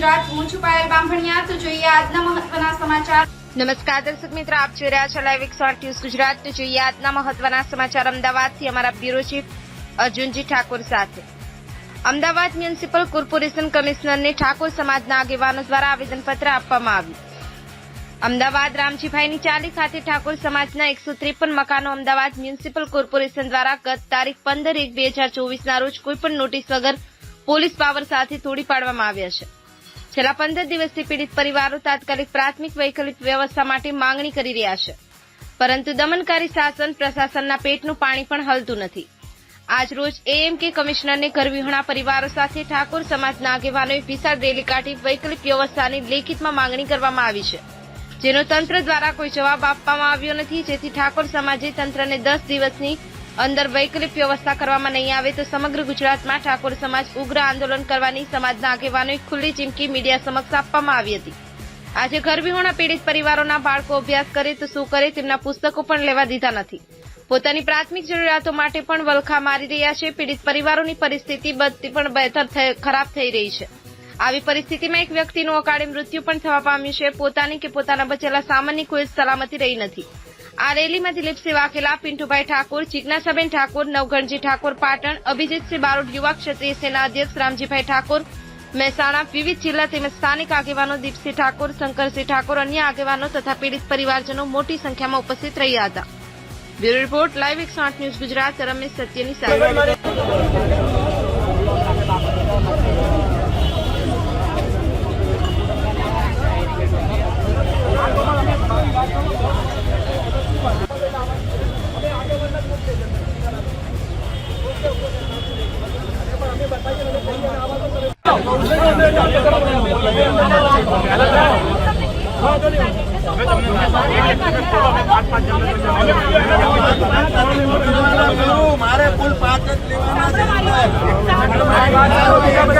ગુજરાત હું છું પાયલ બામભણિયા તો જોઈએ આજના મહત્વના સમાચાર. નમસ્કાર, દર્શક મિત્રો, આપ જોઈ રહ્યા છો લાઈવ એકસો આઠ ન્યૂઝ ગુજરાત. તો જોઈએ આજના મહત્વના સમાચાર. અમદાવાદથી અમારા બ્યુરો ચીફ અર્જુનજી ઠાકોર સાથે. અમદાવાદ મ્યુનિસિપલ કોર્પોરેશન કમિશનરને ઠાકોર સમાજના આગેવાનો દ્વારા આવેદનપત્ર આપવામાં આવ્યું. અમદાવાદ રામજીભાઈની ચાલી ખાતે ઠાકોર સમાજના એકસો ત્રેપન મકાનો અમદાવાદ મ્યુનિસિપલ કોર્પોરેશન દ્વારા ગત તારીખ પંદર એક બે હજાર ચોવીસના રોજ કોઈપણ નોટિસ વગર પોલીસ પાવર સાથે તોડી પાડવામાં આવ્યા છે. છેલ્લા પંદર દિવસથી પીડિત પરિવારો તાત્કાલિક પ્રાથમિક વૈકલ્પિક વ્યવસ્થા માટે માંગણી કરી રહ્યા છે. પરંતુ દમનકારી શાસન પ્રશાસનના પેટનું પાણી પણ હલતું નથી. આજ રોજ એએમકે કમિશનરને ઘરવિહોણા પરિવારો સાથે ઠાકોર સમાજના આગેવાનોએ વિશાળ રેલી કાઢી વૈકલ્પિક વ્યવસ્થાની લેખિતમાં માંગણી કરવામાં આવી છે. જેનો તંત્ર દ્વારા કોઈ જવાબ આપવામાં આવ્યો નથી, જેથી ઠાકોર સમાજે તંત્રને દસ દિવસની અંદર વૈકલ્પિક વ્યવસ્થા કરવામાં નહીં આવે તો સમગ્ર ગુજરાતમાં ઠાકોર સમાજ ઉગ્ર આંદોલન કરવાની સમાજના આગેવાનોએ ખુલ્લી ચીમકી મીડિયા સમક્ષ આપવામાં આવી હતી. આજે ઘરવિહોણા પીડિત પરિવારોના બાળકો અભ્યાસ કરે તો શું કરે તેમના પુસ્તકો પણ લેવા દીધા નથી. પોતાની પ્રાથમિક જરૂરિયાતો માટે પણ વલખા મારી રહ્યા છે. પીડિત પરિવારોની પરિસ્થિતિ બધી પણ બહેતર ખરાબ થઈ રહી છે. આવી પરિસ્થિતિમાં એક વ્યક્તિનું અકાળે મૃત્યુ પણ થવા પામ્યું છે. પોતાની કે પોતાના બચેલા સામાન્ય કોઈ સલામતી રહી નથી. આ રેલીમાં દિલીપસિંહ વાઘેલા પિન્ટુભાઈ ઠાકોર, જિજ્ઞાસાબેન ઠાકોર નવઘણજી ઠાકોર પાટણ અભિજીતસિંહ બારોટ યુવા ક્ષત્રિય સેના અધ્યક્ષ રામજીભાઈ ઠાકોર, મહેસાણા વિવિધ જિલ્લા તેમજ સ્થાનિક આગેવાનો દીપસિંહ ઠાકોર, શંકરસિંહ ઠાકોર, અન્ય આગેવાનો તથા પીડિત પરિવારજનો મોટી સંખ્યામાં ઉપસ્થિત રહ્યા હતા. બ્યુરો રિપોર્ટ, લાઈવ એકસો આઠ ન્યૂઝ ગુજરાત, રમેશ સત્યની સાથે. મારે કુલ પાંચ જ લેવાના છે.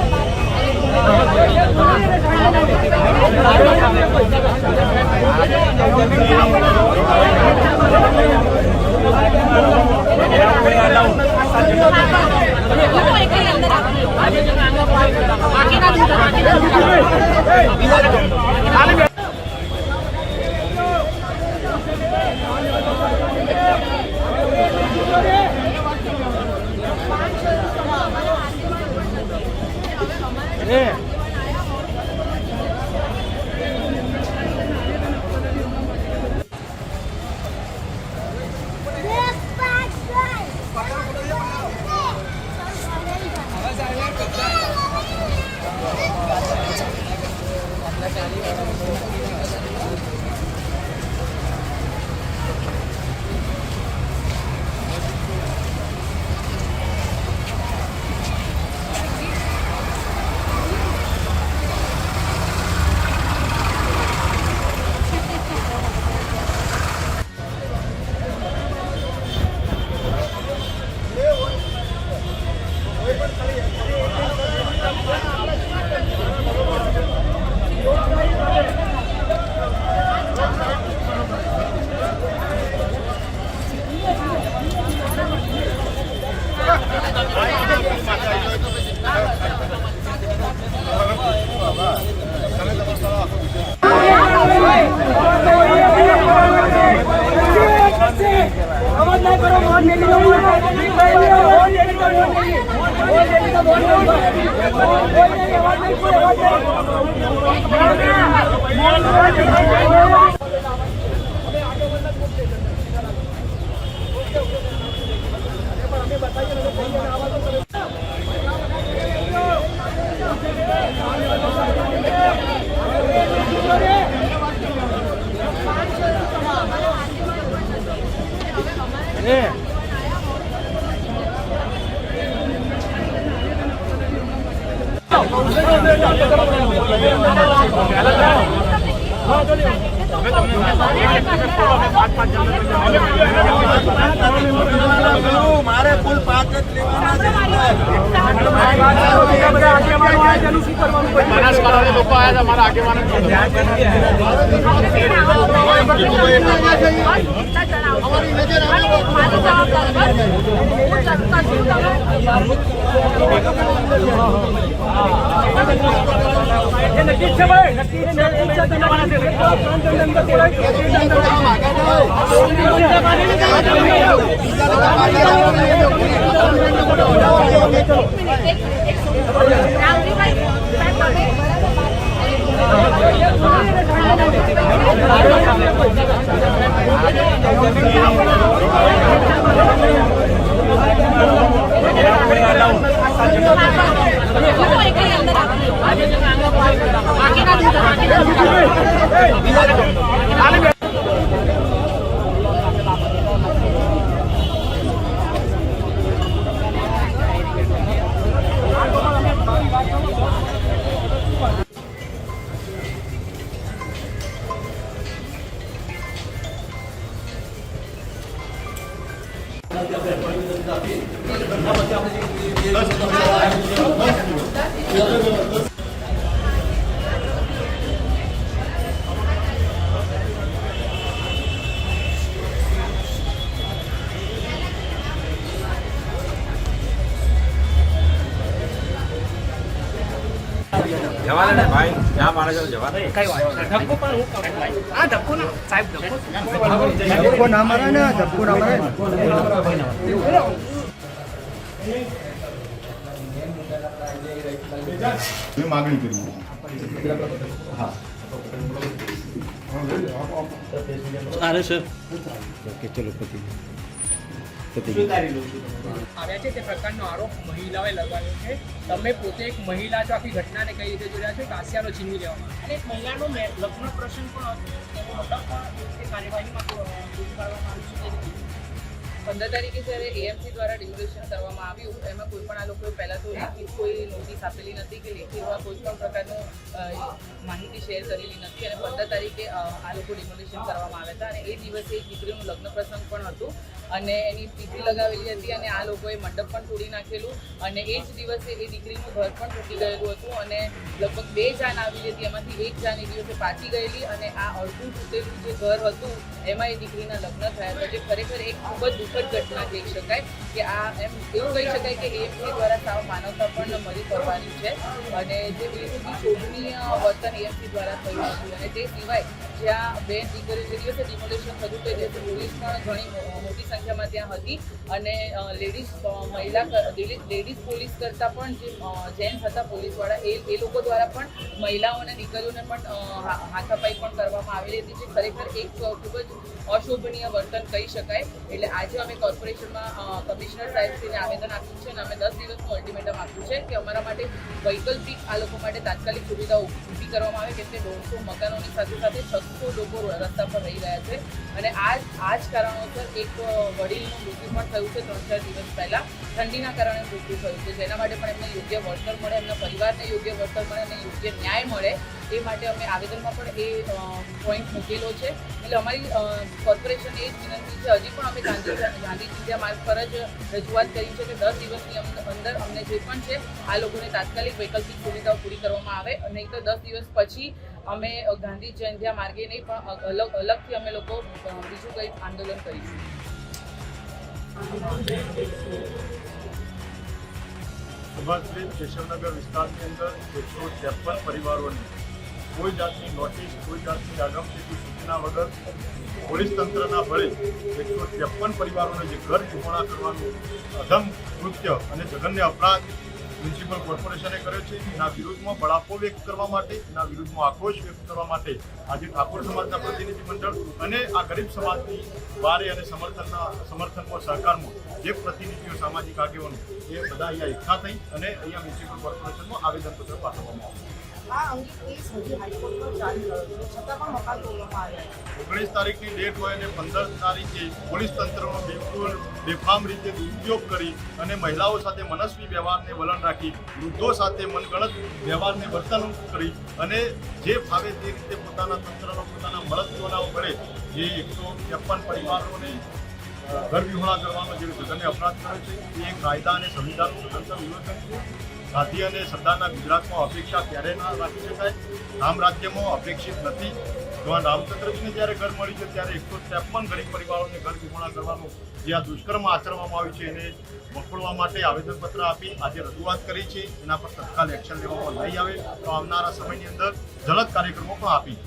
Yeah. મારે કુલ પાંચ જ લેવાના લોકો આવ્યા હતા મારા આગેવાનો મારે કુલ પાંચ જ લેવાના છે બનાસકાંઠાથી લોકો આવ્યા હતા મારા આગેવાનો જવા દે ને ભાઈ? જ્યાં મારે છે જવા દે. ધક્કો ના. મારે ને ધક્કો ના મારે. મેં માગણી કરી. આવ્યા છે તે પ્રકારનો આરોપ મહિલાઓએ લગાવ્યો છે. તમે પોતે એક મહિલા છો આખી ઘટનાને કઈ રીતે જોડ્યા છો? કાસિયાનો છીનવી લેવામાં અને એક મહિલાનો મે- લગ્ન પ્રસંગ પણ હતો. તેનો મતલબ પણ કાર્યવાહીમાં પૂરું આવ્યું છે પંદર તારીખે જ્યારે એએમસી દ્વારા ડિમોલેશન કરવામાં આવ્યું, એમાં કોઈ પણ આ લોકોએ પહેલાં તો લેખિત કોઈ નોટિસ આપેલી નથી કે લેખિત એવા કોઈ પણ પ્રકારનું માહિતી શેર કરેલી નથી અને પંદર તારીખે આ લોકો ડિમોલેશન કરવામાં આવ્યા હતા અને એ દિવસે એક દીકરીનું લગ્ન પ્રસંગ પણ હતું અને એની સ્થિતિ લગાવેલી હતી અને આ લોકોએ મંડપ પણ તોડી નાખેલું અને એ જ દિવસે એ દીકરીનું ઘર પણ તૂટી ગયેલું હતું અને લગભગ બે જાન આવેલી હતી, એમાંથી એક જાન એ દિવસે પાછી ગયેલી અને આ અડધું તૂટેલું જે ઘર હતું, એમાં એ દીકરીના લગ્ન થયા હતા, જે ખરેખર એક ખૂબ જ દુઃખદ ઘટના કહી શકાય. કે આ એમ એવું કહી શકાય કે એએમસી દ્વારા સાવ માનવતા પણ મરી પડવાની છે. અને જે બિલકુલ શોધનીય વર્તન એએમસી દ્વારા થયું હતું અને તે સિવાય જ્યાં બે દીકરીઓ, જે દિવસે ડિમોલેશન થતું તે દિવસે પોલીસ પણ ઘણી મોટી સંખ્યામાં ત્યાં હતી. અને લેડીઝ મહિલા લેડીઝ પોલીસ કરતાં પણ જે જેન્ટ્સ હતા પોલીસવાળા, એ એ લોકો દ્વારા પણ મહિલાઓ અને દીકરીઓને પણ હાથાપાઈ પણ કરવામાં આવેલી હતી, જે ખરેખર એક ખૂબ જ અશોભનીય વર્તન કહી શકાય. એટલે આજે અમે કોર્પોરેશનમાં કમિશનર સાહેબશ્રીને આવેદન આપ્યું છે અને અમે દસ દિવસનું અલ્ટિમેટમ આપ્યું છે કે અમારા માટે વૈકલ્પિક આ લોકો માટે તાત્કાલિક સુવિધાઓ ઊભી કરવામાં આવે, કેમ કે દોઢસો મકાનોની સાથે સાથે છસો લોકો રસ્તા પર રહી રહ્યા છે. અને આ આ જ કારણોસર એક વડીલનું મૃત્યુ પણ થયું છે ત્રણ ચાર દિવસ પહેલાં. ઠંડીના કારણે મૃત્યુ થયું છે. જેના માટે પણ એમને યોગ્ય વળતર મળે, એમના પરિવારને યોગ્ય વળતર મળે અને યોગ્ય ન્યાય મળે, એ માટે અમે આવેદનમાં પણ એ પોઈન્ટ મૂકેલો છે. એટલે અમારી કોર્પોરેશન એ જ વિનંતી છે. હજી પણ અમે ગાંધી ગાંધી ચિંધ્યા માર્ગ પર જ રજૂઆત કરી છે કે દસ દિવસની અંદર અમને જે પણ છે, આ લોકોને તાત્કાલિક વૈકલ્પિક સુવિધાઓ પૂરી કરવામાં આવે નહીં તો દસ દિવસ પછી અમે ગાંધી જયંતિયા માર્ગે નહીં પણ અલગ, અલગથી અમે લોકો બીજું કંઈ આંદોલન કરીશું. સુભાષબ્રિજ કેશવનગર વિસ્તારની અંદર એકસો ત્રેપન પરિવારોને કોઈ જાતની નોટિસ, કોઈ જાતની આગમચેતી સૂચના વગર પોલીસ તંત્રના બળે એકસો ત્રેપન પરિવારોને જે ઘર ચૂકવણા કરવાનું અધમ કૃત્ય અને જઘન્ય અપરાધ મ્યુનિસિપલ કોર્પોરેશને કર્યો છે, એના વિરુદ્ધમાં બળાપો વ્યક્ત કરવા માટે, એના વિરુદ્ધમાં આક્રોશ વ્યક્ત કરવા માટે આજે ઠાકોર સમાજના પ્રતિનિધિ મંડળ અને આ ગરીબ સમાજની વારે અને સમર્થનના સમર્થનમાં સહકારમાં જે પ્રતિનિધિઓ સામાજિક આગેવાનો એ બધા અહીંયા એકઠા થઈ અને અહીંયા મ્યુનિસિપલ કોર્પોરેશનમાં આવેદનપત્ર પાઠવવામાં આવ્યું. ઓગણીસ તારીખની ડેટ હોય અને પંદર તારીખે પોલીસ તંત્રનો બિલકુલ બેફામ રીતે દુરુપયોગ કરી અને મહિલાઓ સાથે મનસ્વી વ્યવહારને વલણ રાખી વૃદ્ધો સાથે મનગણત વ્યવહારને વર્તન કરી અને જે ફાવે તે રીતે પોતાના તંત્રનો પોતાના મળતીઓના વડે જે એકસો ત્રેપન પરિવારોને ઘર વિહોણા કરવાનો જે જઘન્ય અપરાધ કર્યો છે. એ એક કાયદા અને સંવિધાનનું સ્વતંત્ર વિરોધન છે ગાંધી અને સરદારના ગુજરાતમાં અપેક્ષા ક્યારે ના રાખી શકાય. રામ રાજ્યમાં અપેક્ષિત નથી. ભગવાન રામચંદ્રજીને જ્યારે ઘર મળી છે, ત્યારે એકસો ત્રેપન ગરીબ પરિવારોને ઘર વિહોણા કરવાનું જે આ દુષ્કર્મ આચરવામાં આવ્યું છે, એને વખોડવા માટે આવેદનપત્ર આપી આજે રજૂઆત કરી છે. એના પર તત્કાલ એક્શન લેવામાં નહીં આવે. તો આવનારા સમયની અંદર જલદ કાર્યક્રમો પણ આપી.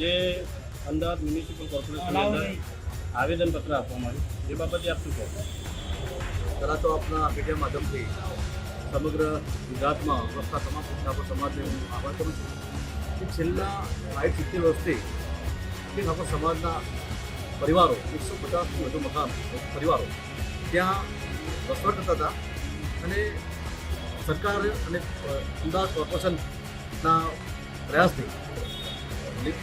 જે અમદાવાદ મ્યુનિસિપલ કોર્પોરેશન અંદર આવેદનપત્ર આપવામાં આવ્યું. એ બાબતે આપ શું કહેશો પહેલાં તો આપણા મીડિયા માધ્યમથી સમગ્ર ગુજરાતમાં વસતા તમામ ઠાકોર સમાજને હું આભાર કરું છું કે છેલ્લા સાઠ સિત્તેર વર્ષથી કે ઠાકોર સમાજના પરિવારો એકસો પચાસથી વધુ મકાન પરિવારો ત્યાં વસવાટ કરતા હતા અને સરકાર અને અમદાવાદ કોર્પોરેશનના પ્રયાસથી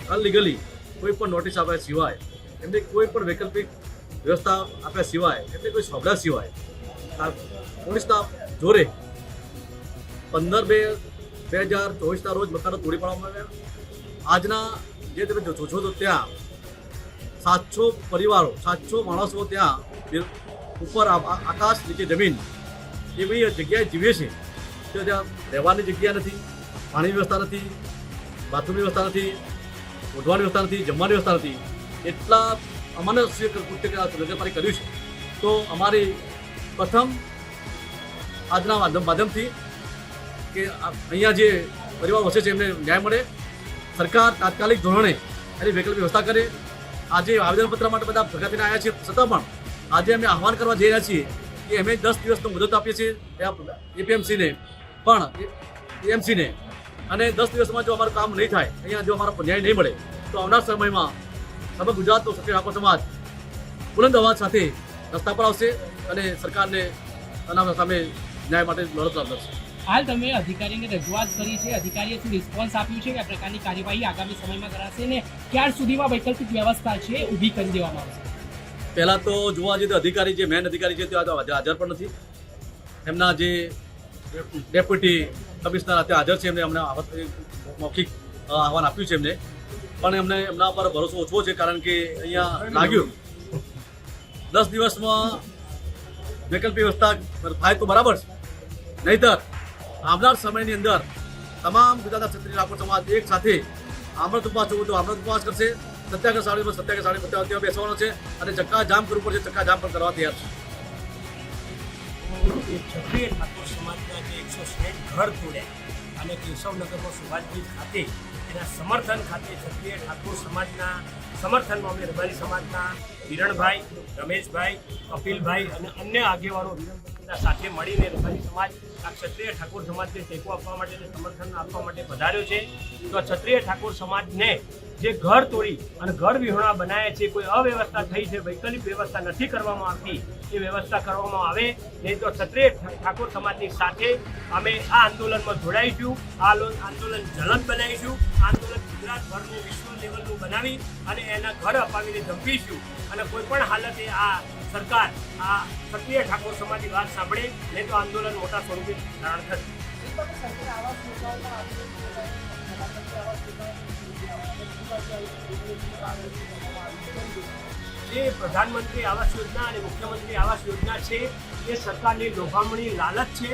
અનલીગલી કોઈ પણ નોટિસ આપ્યા સિવાય, એમને કોઈ પણ વૈકલ્પિક વ્યવસ્થા આપ્યા સિવાય એટલે કોઈ સોગડા સિવાય પોલીસના જોરે પંદર બે બે હજાર ચોવીસના રોજ મકાનો તોડી પાડવામાં આવ્યા. આજના જે તમે જોશો તો ત્યાં સાતસો પરિવારો, સાતસો માણસો ત્યાં ઉપર આકાશ નીચે જમીન એવી જગ્યાએ જીવે છે. તો ત્યાં રહેવાની જગ્યા નથી, પાણીની વ્યવસ્થા નથી, બાથરૂમની વ્યવસ્થા નથી ઓઢવાની વ્યવસ્થા નથી જમવાની વ્યવસ્થા નથી એટલા અમાનસ્ય કૃત્ય નગરપાલિકા કર્યું છે. તો અમારી પ્રથમ આજના માધ્યમથી કે અહીંયા જે પરિવાર વસે છે, એમને ન્યાય મળે. સરકાર તાત્કાલિક ધોરણે એની વૈકલ્પિક વ્યવસ્થા કરે. આજે આવેદનપત્ર માટે બધા ભેગા આવ્યા છે છતાં પણ આજે અમે આહવાન કરવા જઈ રહ્યા છીએ કે અમે દસ દિવસનો મુદત આપીએ છીએ. એપીએમસીને પણ એએમસીને અને દસ દિવસમાં જો અમારું કામ નહીં થાય અહીંયા જો અમારો ન્યાય નહીં મળે તો આવનાર સમયમાં સમગ્ર ગુજરાતનો સત્ય ઠાકોર સમાજ. બુલંદ અવાજ સાથે રસ્તા પર આવશે અને સરકારને આના સામે ન્યાય માટે લડત લડશે હાલ તમે અધિકારીને રજૂઆત કરી છે અધિકારીએ શું રિસ્પોન્સ આપ્યું છે કે આ પ્રકારની કાર્યવાહી આગામી સમયમાં કરાશે ને ક્યાર સુધીમાં વૈકલ્પિક વ્યવસ્થા છે ઊભી કરી દેવામાં આવશે? પહેલાં તો જોવા જઈએ તો અધિકારી જે મેન અધિકારી છે તે હાજર પણ નથી. એમના જે ડેપ્યુટી કમિશનર અત્યારે હાજર છે એમને અમને મૌખિક આહવાન આપ્યું છે એમને. પણ એમને એમના પર ભરોસો ઓછો છે કારણ કે અહીંયા લાગ્યું, દસ દિવસમાં વૈકલ્પિક વ્યવસ્થા થાય તો બરાબર છે. નહીતર, આવનાર સમયની અંદર તમામ ગુજરાતના ક્ષત્રિય ઠાકોર સમાજ એક સાથે આમૃત ઉપવાસ જોવું તો અમૃત ઉપવાસ કરશે. સત્યાગ્રહ સાડીમાં સત્યાગ્રહ સાડી બેસવાનો છે અને ચક્કા જામ કરવું પડશે ચક્કા જામ પણ કરવા તૈયાર છે. ક્ષત્રિય ઠાકોર સમાજના જે એકસો સાઠ ઘર તોડ્યા અને કેશવનગરમાં સુભાષબ્રિજ ખાતે એના સમર્થન ખાતે ક્ષત્રિય ઠાકોર સમાજના સમર્થનમાં અમે રબારી સમાજના કિરણભાઈ રમેશભાઈ, કપિલભાઈ અને અન્ય આગેવાનો વિરમપતિના સાથે મળીને રબારી સમાજ, આ ક્ષત્રિય ઠાકોર સમાજને ટેકો આપવા માટે સમર્થન આપવા માટે પધાર્યો છે. તો ક્ષત્રિય ઠાકોર સમાજને જે ઘર તોડી અને ઘર વિહોણા બનાવ્યા છે, કોઈ અવ્યવસ્થા થઈ છે, વૈકલ્પિક વ્યવસ્થા નથી કરવામાં આવતી, એ વ્યવસ્થા કરવામાં આવે નહીં તો ક્ષત્રિય ઠાકોર સમાજની સાથે અમે આ આંદોલનમાં જોડાઈશું, આ આંદોલન જલદ બનાવીશું, આંદોલન ગુજરાતભરનું વિશ્વ લેવલનું બનાવી અને એના ઘર અપાવીને ધમકીશું અને કોઈ પણ હાલતે આ સરકાર, આ ક્ષત્રિય ઠાકોર સમાજની વાત સાંભળે, નહીં તો આંદોલન મોટા સ્વરૂપે ધારણ થશે. જે પ્રધાનમંત્રી આવાસ યોજના અને મુખ્યમંત્રી આવાસ યોજના છે, એ સરકારની લોભામણી લાલચ છે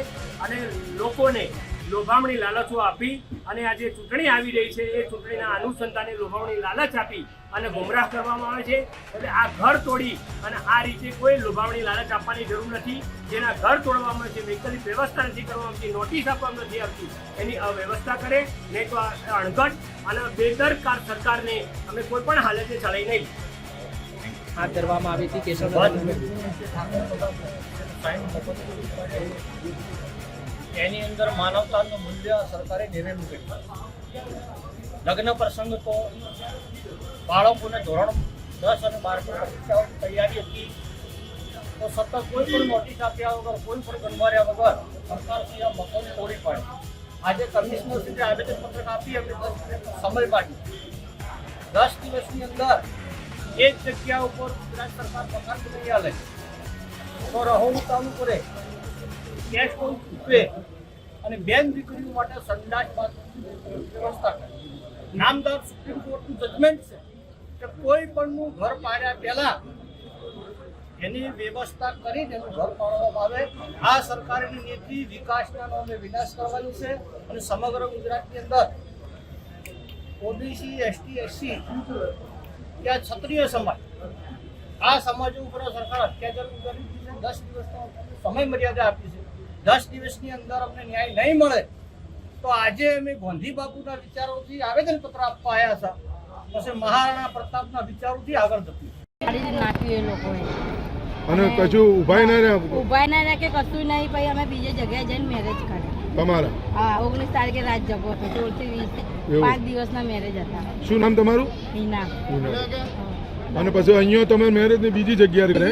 અને લોકોને લોભામણી લાલચો આપી અને આ જે ચૂંટણી આવી રહી છે. એ ચૂંટણીના અનુસંધાને લોભામણી લાલચ આપી અને ગુમરાહ કરવામાં આવે છે. એટલે આ ઘર તોડી અને આ રીતે કોઈ લોભામણી લાલચ આપવાની જરૂર નથી. જેના ઘર તોડવામાં આવે છે વૈકલ્પિક વ્યવસ્થા નથી કરવામાં આવતી નોટિસ આપવામાં નથી આવતી એની અવ્યવસ્થા કરે નહીં તો આ અણઘટ અને બેદરકાર સરકારને અમે કોઈ પણ હાલતે ચલાવી નહીં. આ કરવામાં આવી હતી કેશવનગર એની અંદર માનવતાનું મૂલ્ય સરકારે નિર્ણય મૂકેલું લગ્ન પ્રસંગ તો બાળકોને ધોરણ દસ અને બાર પરીક્ષાઓની તૈયારી હતી. તો સતત કોઈ પણ નોટિસ આપ્યા વગર, કોઈ પણ ગણવાર્યા વગર સરકાર શ્રી આ મકાન તોડી પાડી આજે કમિશનર સુધી આવેદનપત્રક આપી અમે દસ સમય પાડી દસ દિવસની અંદર એક જગ્યા ઉપર ગુજરાત સરકાર પગાર નહીં આલે. તો રહો કામ કરે કેશ કોઈ ચૂકવે અને બેન દીકરીઓ માટે સંડાસ વ્યવસ્થા કરે. નામદાર સુપ્રીમ કોર્ટનું જજમેન્ટ છે કે કોઈ પણનું ઘર પાડ્યા પહેલા એની વ્યવસ્થા કરી એનું ઘર પાડવામાં આવે. આ સરકારની નીતિ વિકાસના નામે વિનાશ કરવાની છે અને સમગ્ર ગુજરાતની અંદર ઓબીસી, એસટી, એસસી ત્યાં ક્ષત્રિય સમાજ, આ સમાજ ઉપર સરકાર અત્યાચાર દસ દિવસનો સમય મર્યાદા આપી છે. દસ દિવસની અંદર અમને ન્યાય નહીં મળે તો આજે અમે ગાંધી બાપુના વિચારોથી આવેદનપત્ર આપવા આવ્યા હતા. પછી મહારાણા પ્રતાપના વિચારોથી આગળ જતું નાખ્યું એ લોકોએ. અને કશું ઉભાઈ ના રહ્યા? ઊભા ના રાખે કશું નહીં પછી અમે બીજી જગ્યાએ જઈને મેરેજ કર્યા. તમારા? હા ઓગણીસ તારીખે રાત જગો હતો સોળથી વીસ? પાંચ દિવસના મેરેજ હતા. શું નામ તમારું? હિના. અને પછી અહીંયા તમે મેરેજની બીજી જગ્યાએ અમારે.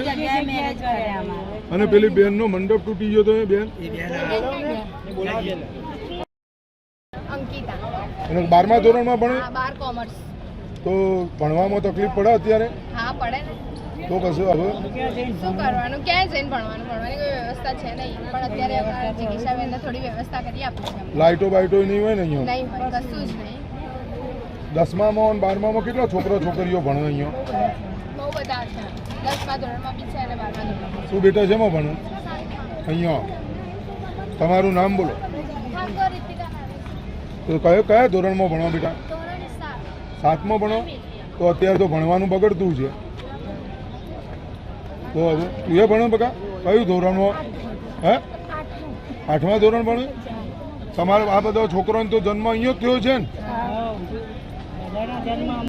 અને પેલી બેન નો મંડપ તૂટી ગયો તો એ બેન? અંકિતા. અને બારમા ધોરણમાં ભણે? બાર કોમર્સ તો ભણવામાં તકલીફ પડે અત્યારે? હા પડે ને. તો કશું હવે? શું કરવાનું? ક્યાં જઈને ભણવાનું? ભણવાની કોઈ વ્યવસ્થા છે નહીં. પણ અત્યારે અમારા ચિકિત્સાબેનને થોડી વ્યવસ્થા કરી આપી છે લાઇટો બાઇટો નહીં હોય ને અહીંયા? નહીં હોય કશું જ નહીં. દસમામાં અને બારમામાં કેટલા છોકરો છોકરીઓ ભણે અહીંયા? બહુ બધા છે. દસમા ધોરણમાં બી છે અને બારમા ધોરણમાં શું બેટા શેમાં ભણે? અહીંયા. તમારું નામ બોલો. તો કયો કયા ધોરણમાં ભણો બેટા? સાતમાં ભણો? તો અત્યારે તો ભણવાનું બગડતું છે. તો હવે તું એ ભણો બકા? કયું ધોરણમાં? હે? આઠમા. ધોરણ ભણ્યું? તમારો આ બધા છોકરોને તો જન્મ અહીંયા થયો છે ને? જન્મ